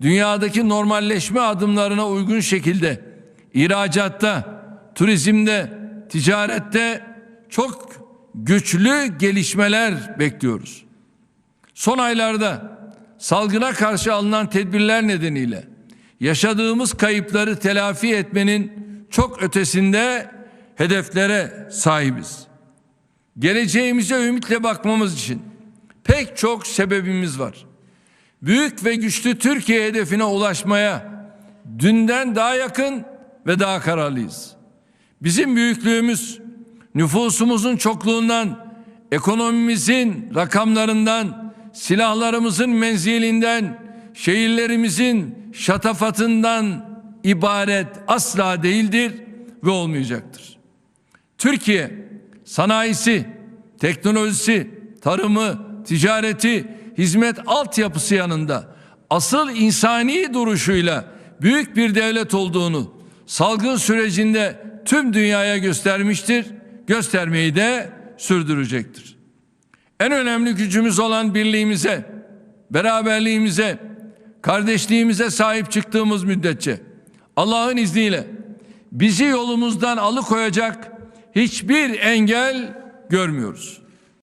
dünyadaki normalleşme adımlarına uygun şekilde ihracatta, turizmde, ticarette çok güçlü gelişmeler bekliyoruz. Son aylarda salgına karşı alınan tedbirler nedeniyle yaşadığımız kayıpları telafi etmenin çok ötesinde hedeflere sahibiz. Geleceğimize ümitle bakmamız için pek çok sebebimiz var. Büyük ve güçlü Türkiye hedefine ulaşmaya dünden daha yakın ve daha kararlıyız. Bizim büyüklüğümüz nüfusumuzun çokluğundan, ekonomimizin rakamlarından, silahlarımızın menzilinden, şehirlerimizin şatafatından ibaret asla değildir ve olmayacaktır. Türkiye sanayisi, teknolojisi, tarımı, ticareti, hizmet altyapısı yanında asıl insani duruşuyla büyük bir devlet olduğunu salgın sürecinde tüm dünyaya göstermiştir, göstermeyi de sürdürecektir. En önemli gücümüz olan birliğimize, beraberliğimize, kardeşliğimize sahip çıktığımız müddetçe Allah'ın izniyle bizi yolumuzdan alıkoyacak hiçbir engel görmüyoruz.